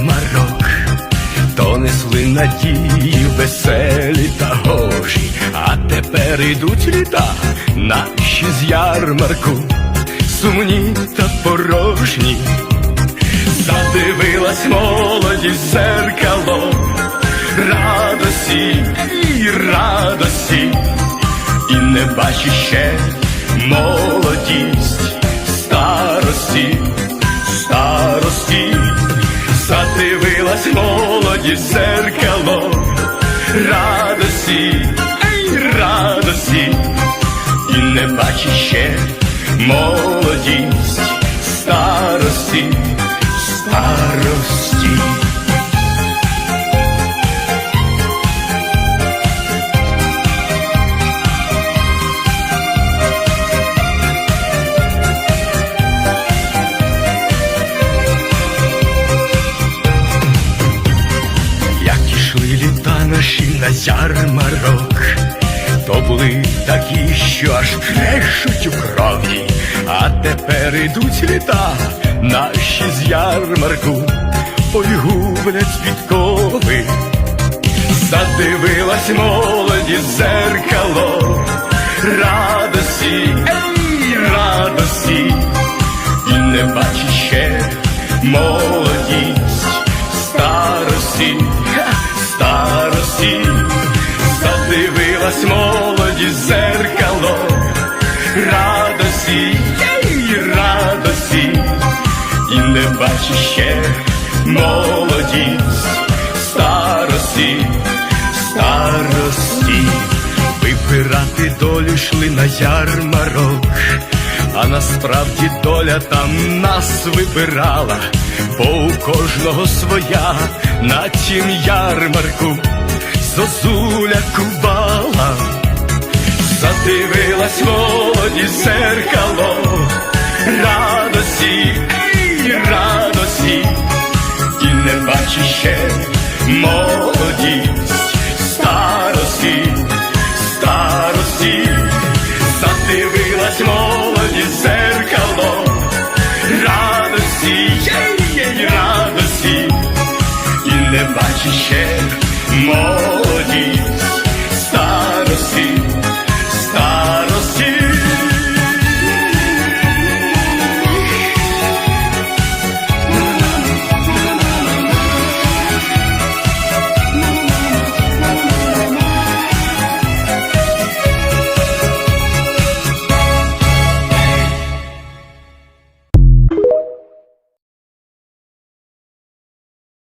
ярмарок, то несли надії веселі та гожі, а тепер ідуть літа наші з ярмарку, сумні та порожні. Задивилась молодість в зеркало, радості і радості, і не бачить ще молодість молодість зеркало, радості, ей, радості, і не бачиш ще молодість наші на ярмарок, то були такі, що аж крешуть у крові, а тепер ідуть літа наші з ярмарку, ой гублять підкови. Задивилась молоді зеркало, радості, ей, радості, і не бачить ще молодість задивилась молоді зеркало, радості, ей, радості, і не бачить ще молодість старості, старості, вибирати долю йшли на ярмарок, а насправді доля там нас вибирала, бо у кожного своя на тім ярмарку. Зозуля кувала. В зеркало, радості, ей, радості, і не бачить ще молодість старості, старості, задивилась молоді зеркало, радості, ей, ей, радості, і не бачить ще молодість.